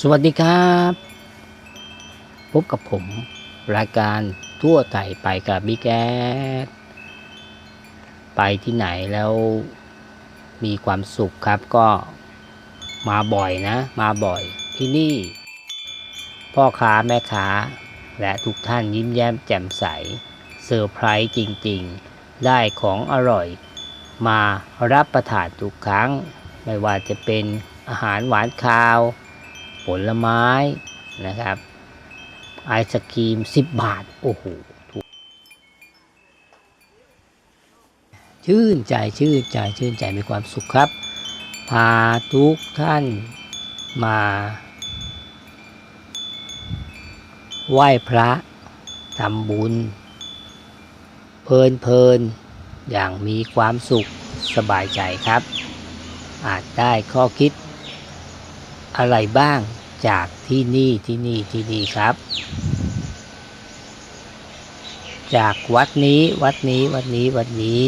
สวัสดีครับ พบกับผม รายการทั่วไทยไปกับบิ๊กแอดไปที่ไหนแล้วมีความสุขครับก็มาบ่อยนะ มาบ่อยที่นี่ พ่อค้าแม่ค้า และทุกท่านยิ้มแย้มแจ่มใสเซอร์ไพรส์จริงๆ ได้ของอร่อย มารับประทานทุกครั้ง ไม่ว่าจะเป็นอาหารหวานคาว ผลไม้นะครับไอศครีม 10 บาท โอ้โหถูกชื่นใจชื่นใจชื่นใจมีความสุขครับ พาทุกท่านมาไหว้พระทำบุญ เพลินเพลินอย่างมีความสุขสบายใจครับ อาจได้ข้อคิด อะไรบ้างจากที่นี่ที่นี่ที่นี่ครับ จากวัดนี้วัดนี้วัดนี้วัดนี้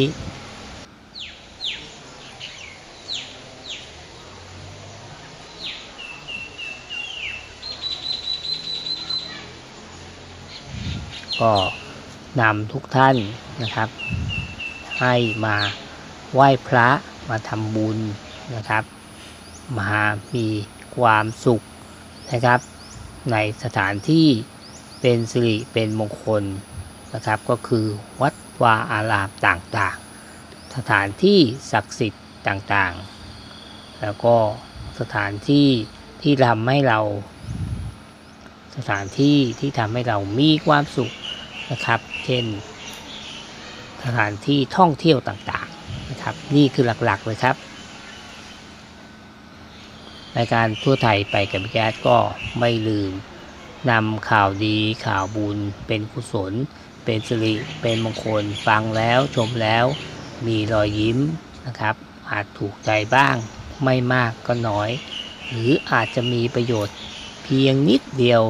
ก็นำทุกท่านนะครับ ให้มาไหว้พระมาทำบุญนะครับ มามี ความสุขนะครับ ในสถานที่เป็นสิริเป็นมงคลนะครับ ก็คือวัดวาอารามต่างๆ สถานที่ศักดิ์สิทธิ์ต่างๆ แล้วก็สถานที่ที่ทำให้เรา สถานที่ที่ทำให้เรามีความสุขนะครับ เช่น สถานที่ท่องเที่ยวต่างๆนะครับ นี่คือหลักๆเลยครับ รายการทั่วไทยไปกับพี่แก๊สก็ไม่ลืมนำข่าวดีข่าวบุญ เป็นกุศล เป็นสิริเป็นมงคลฟังแล้วชมแล้ว มีรอยยิ้มนะครับ อาจถูกใจบ้าง ไม่มากก็น้อย หรืออาจจะมีประโยชน์เพียงนิดเดียว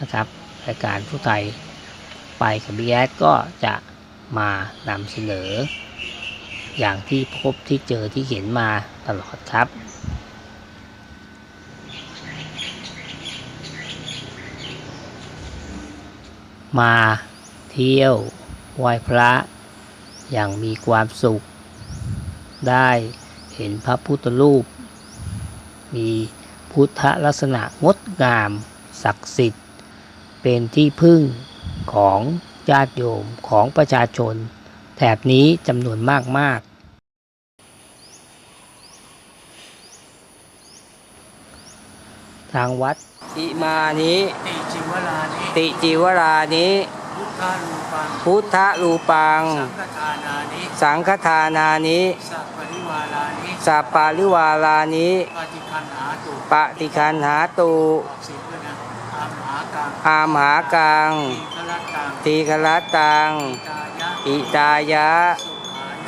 นะครับรายการทั่วไทยไปกับพี่แก๊สก็จะมานำเสนอ อย่างที่พบที่เจอที่เห็นมาตลอดครับ มาเที่ยวไหว้พระอย่างมีความสุข ได้เห็นพระพุทธรูป มีพุทธลักษณะงดงามศักดิ์สิทธิ์ เป็นที่พึ่งของญาติโยมของประชาชน แถบนี้จำนวนมากๆทางวัด ทิมานี้ติจิวรานิติจิวรานี้พุทธรูปังพุทธลูปัง สังฆทานานิสังฆทานานิสัพปริวารานิสัปปาริวารานิปฏิคันหาตุปฏิคันหาตุสิบด้วยนะอามหากังอามหากังทีฆรัตตังทีคลัตตังตายะอิตายะ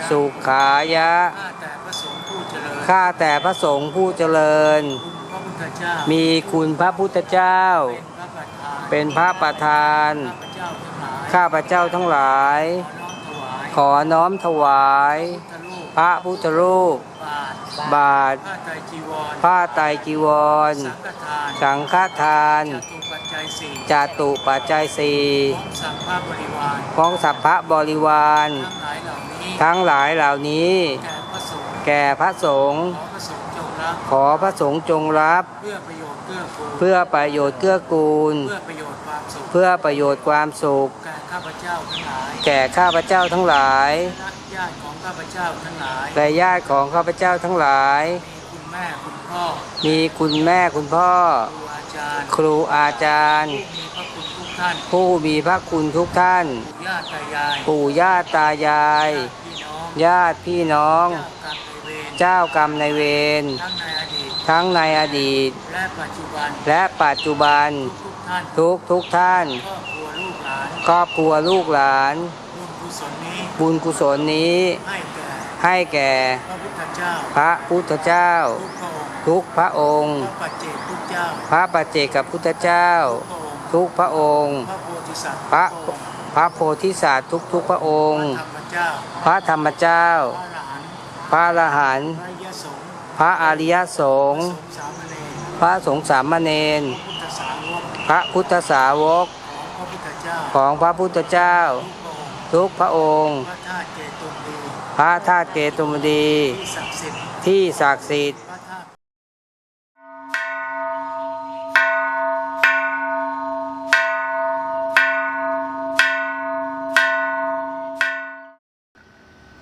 สุขายะสุขายะข้าแต่พระสงฆ์ผู้เจริญข้าแต่พระสงฆ์ผู้เจริญคุณ พระพุทธเจ้ามีคุณพระพุทธเจ้า เป็นพระประธานเป็นพระประธาน ข้าพเจ้าทั้งหลายข้าพเจ้าทั้งหลาย ขอน้อมถวายขอน้อมถวายพระพุทธรูป บาทบาท ผ้าไตรจีวรผ้าไตรจีวร สังฆทานสังฆทานจตุปัจจัยสี่จตุปัจจัยสี่ของสัมภาบริวารของสัพพะบริวาร ทั้งหลายเหล่านี้ทั้งหลายเหล่านี้ แก่พระสงฆ์แก่พระสงฆ์ขอพ ระสงฆ์จงรับ ขอพระสงฆ์จงรับ เพื่อประโยชน์เกื้อกูล เพื่อประโยชน์เกื้อกูล เพื่อประโยชน์ความสุข เพื่อประโยชน์ความสุข แก่ข้าพเจ้าทั้งหลาย แก่ข้าพเจ้าทั้งหลาย และญาติของข้าพเจ้าทั้งหลาย และญาติของข้าพเจ้าทั้งหลาย มีคุณแม่คุณพ่อมีคุณแม่คุณพ่อ ครูอาจารย์ครูอาจารย์ ผู้มีพระคุณทุกท่านผู้มีพระคุณทุกท่านปู่ย่าตายายปู่ย่าตายาย ญาติพี่น้องญาติพี่น้อง เจ้ากรรมนายเวรเจ้ากรรมนายเวรทั้งในอดีตทั้งในอดีต และปัจจุบันและปัจจุบันทุกทุกท่านทุกทุกท่านครอบครัวลูกหลานครอบครัวลูกหลาน บุญกุศลนี้บุญกุศลนี้ให้แก่ให้แก่พระพุทธเจ้าพระพุทธเจ้า ทุกพระองค์ทุกพระองค์พระปัจเจกพุทธเจ้าพระปัจเจกพุทธเจ้า ทุกพระองค์ทุกพระองค์พระโพธิสัตว์พระพระโพธิสัตว์ทุกทุกๆพระองค์พระธรรม เจ้า พระธรรมเจ้า พระอรหันต์พระอรหันต์พระยสงฆ์พระอริยสงฆ์สามเณรพพระสงฆ์สามเณรพุทธสาวกพระพุทธสาวกของพระพุทธเจ้าของพระพุทธเจ้า ทุกพระองค์พระธาตุเกตุมดีพระธาตุเกตุมดี ที่ศักดิ์สิทธิ์ที่ศักดิ์สิทธิ์พระ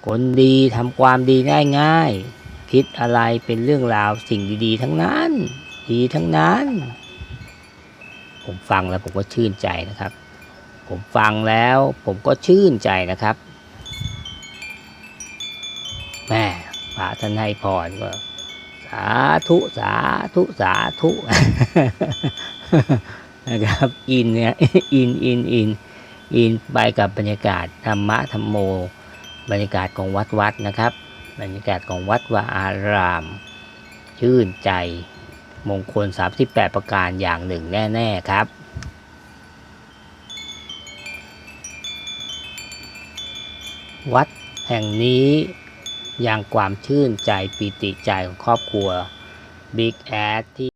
คนดีทำความดีได้ง่าย คิดอะไรเป็นเรื่องราวสิ่งดีๆ ทั้งนั้น ดีทั้งนั้น ผมฟังแล้วผมก็ชื่นใจนะครับ ผมฟังแล้วผมก็ชื่นใจนะครับแม่พระท่านให้พรก็ สาธุสาธุสาธุนะครับ อินเนี่ยอินอินอินอินไปกับบรรยากาศธรรมะธรรมโม บรรยากาศของวัดวัดนะครับ บรรยากาศของวัดวาอาราม ชื่นใจมงคล 38 ประการอย่างหนึ่งแน่ ๆ ครับ วัดแห่งนี้ยังความชื่นใจปิติใจของครอบครัว Big แอดที่